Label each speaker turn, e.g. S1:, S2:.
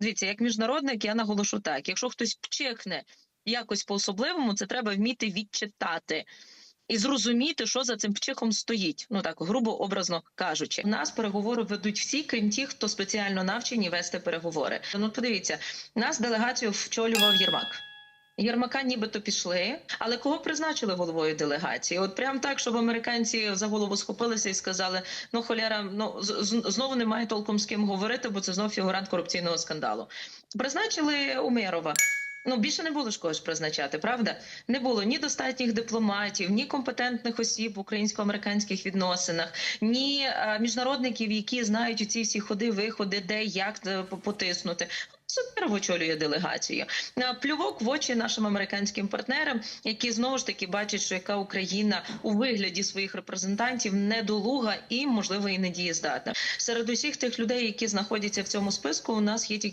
S1: Дивіться, як міжнародник, я наголошу так: якщо хтось пчихне якось по-особливому, це треба вміти відчитати. І зрозуміти, що за цим пчихом стоїть, ну так грубо образно кажучи, у нас переговори ведуть всі, крім тих, хто спеціально навчені вести переговори. Ну подивіться, нас делегацію вчолював Єрмак. Єрмака нібито пішли, але кого призначили головою делегації? От прям так, щоб американці за голову схопилися і сказали: ну холяра, ну знову немає толком з ким говорити, бо це знов фігурант корупційного скандалу. Призначили Умєрова. Ну більше не було ж когось призначати, правда? Не було ні достатніх дипломатів, ні компетентних осіб в українсько-американських відносинах, ні е, міжнародників, які знають ці всі ходи, виходи, де як е, потиснути. Супер очолює делегацію. Е, Плювок в очі нашим американським партнерам, які знову ж таки бачать, що яка Україна у вигляді своїх репрезентантів недолуга і можливо і недієздатна. Серед усіх тих людей, які знаходяться в цьому списку, у нас є тільки